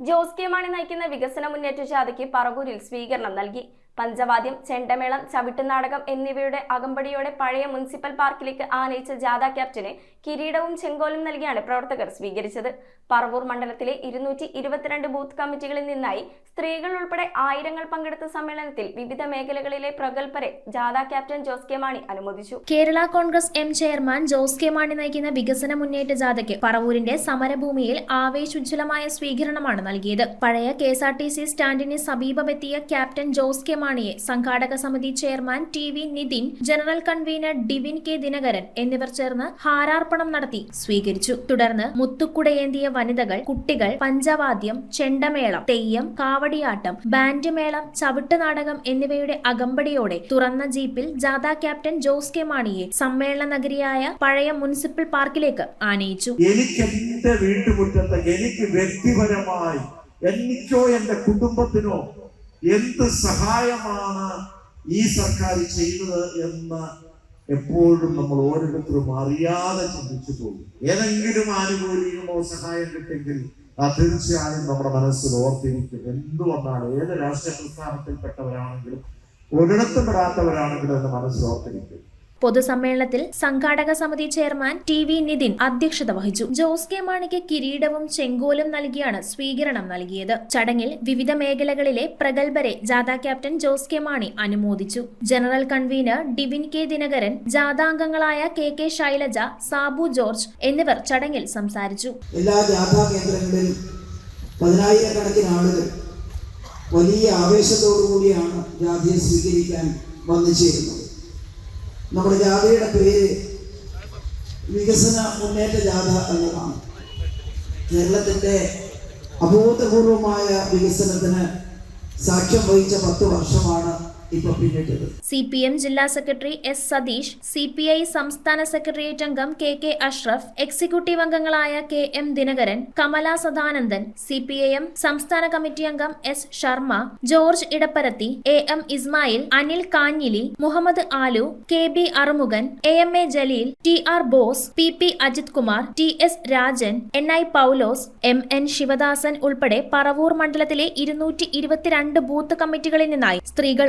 Jose K Mani നയിക്കുന്ന വികസന മുന്നേറ്റ ജാഥയ്ക്ക് പറവൂരിൽ സ്വീകരണം നൽകി. പഞ്ചവാദ്യം ചെണ്ടമേളം ചവിട്ടുനാടകം എന്നിവയുടെ അകമ്പടിയോടെ പഴയ മുനിസിപ്പൽ പാർക്കിലേക്ക് ആനയിച്ച ജാഥ ക്യാപ്റ്റന് കിരീടവും ചെങ്കോലും നൽകിയാണ് പ്രവർത്തകർ സ്വീകരിച്ചത്. പറവൂർ മണ്ഡലത്തിലെ ഇരുന്നൂറ്റി ഇരുപത്തിരണ്ട് ബൂത്ത് കമ്മിറ്റികളിൽ നിന്നായി സ്ത്രീകൾ ഉൾപ്പെടെ ആയിരങ്ങൾ പങ്കെടുത്ത സമ്മേളനത്തിൽ വിവിധ മേഖലകളിലെ പ്രഗത്ഭരെ ജാഥ ക്യാപ്റ്റൻ ജോസ് കെ മാണി അനുമോദിച്ചു. Kerala Congress M chairman Jose K Mani നയിക്കുന്ന വികസന മുന്നേറ്റ ജാഥയ്ക്ക് പറവൂരിന്റെ സമരഭൂമിയിൽ ആവേശുജ്വലമായ സ്വീകരണമാണ് നൽകിയത്. പഴയ K S R T C സ്റ്റാൻഡിന് സമീപമെത്തിയ ക്യാപ്റ്റൻ ജോസ് കെ മാണിയെ സംഘാടക സമിതി chairman T V Nithin general convener Divin K Dinakaran എന്നിവർ ചേർന്ന് ഹാരാർപ്പണം നടത്തി സ്വീകരിച്ചു. തുടർന്ന് മുത്തുക്കുടയേന്തിയ വനിതകൾ കുട്ടികൾ പഞ്ചവാദ്യം ചെണ്ടമേളം തെയ്യം കാവടിയാട്ടം ബാൻഡ് മേളം ചവിട്ടുനാടകം എന്നിവയുടെ അകമ്പടിയോടെ തുറന്ന ജീപ്പിൽ ജാഥ ക്യാപ്റ്റൻ ജോസ് കെ മാണിയെ സമ്മേളന നഗരിയായ പഴയ മുനിസിപ്പൽ പാർക്കിലേക്ക് ആനയിച്ചു. എനിക്ക് എന്റെ എനിക്ക് വ്യക്തിപരമായി എനിക്കോ എന്റെ കുടുംബത്തിനോ എന്ത് സഹായമാണ് ഈ സർക്കാർ ചെയ്തത് എന്ന് എപ്പോഴും നമ്മൾ ഓരോരുത്തരും അറിയാതെ ചിന്തിച്ചു പോകും. ഏതെങ്കിലും ആനുകൂല്യമോ സഹായം കിട്ടിയെങ്കിൽ അത് തീർച്ചയായും നമ്മുടെ മനസ്സിൽ ഓർത്തിരിക്കും എന്തുകൊണ്ടാണ് ഏത് രാഷ്ട്രീയ പ്രസ്ഥാനത്തിൽപ്പെട്ടവരാണെങ്കിലും ഒരിടത്തും പെടാത്തവരാണെങ്കിലും എന്ന് മനസ്സിൽ ഓർത്തിരിക്കും. പൊതുസമ്മേളനത്തിൽ സംഘാടക സമിതി ചെയർമാൻ ടി വി നിതിൻ അധ്യക്ഷത വഹിച്ചു. ജോസ് കെ മാണിക്ക് കിരീടവും ചെങ്കോലും നൽകിയാണ് സ്വീകരണം നൽകിയത്. ചടങ്ങിൽ വിവിധ മേഖലകളിലെ പ്രഗത്ഭരെ ജാഥ ക്യാപ്റ്റൻ ജോസ് കെ മാണി അനുമോദിച്ചു. General convener Divin K Dinakaran ജാഥാംഗങ്ങളായ K K Shailaja Sabu George എന്നിവർ ചടങ്ങിൽ സംസാരിച്ചു. എല്ലാ പതിനായിരക്കണക്കിന് ആളുകൾ വലിയ ആവേശത്തോടു കൂടിയാണ് ജാഥയെ സ്വീകരിക്കാൻ വന്നു ചേരുന്നത്. നമ്മുടെ ജാഥയുടെ പേര് വികസന മുന്നേറ്റ ജാഥ എന്നതാണ്. കേരളത്തിന്റെ അഭൂതപൂർവമായ വികസനത്തിന് സാക്ഷ്യം വഹിച്ച പത്ത് വർഷമാണ് സി പി എം ജില്ലാ secretary S Satheesh C P I സംസ്ഥാന സെക്രട്ടേറിയറ്റ് അംഗം കെ കെ അഷ്റഫ് എക്സിക്യൂട്ടീവ് അംഗങ്ങളായ K M Dinakaran Kamala Sadanandan C P I M സംസ്ഥാന കമ്മിറ്റി അംഗം S Sharma George Edapparathy A M Ismail Anil Kanjili Muhammad Alu K B Arumukhan A M A Jaleel T R Bose P P Ajith Kumar T S Rajan N I Paulose M N Sivadasan ഉൾപ്പെടെ പറവൂർ മണ്ഡലത്തിലെ ഇരുന്നൂറ്റി ഇരുപത്തിരണ്ട് booth കമ്മിറ്റികളിൽ നിന്നായി സ്ത്രീകൾ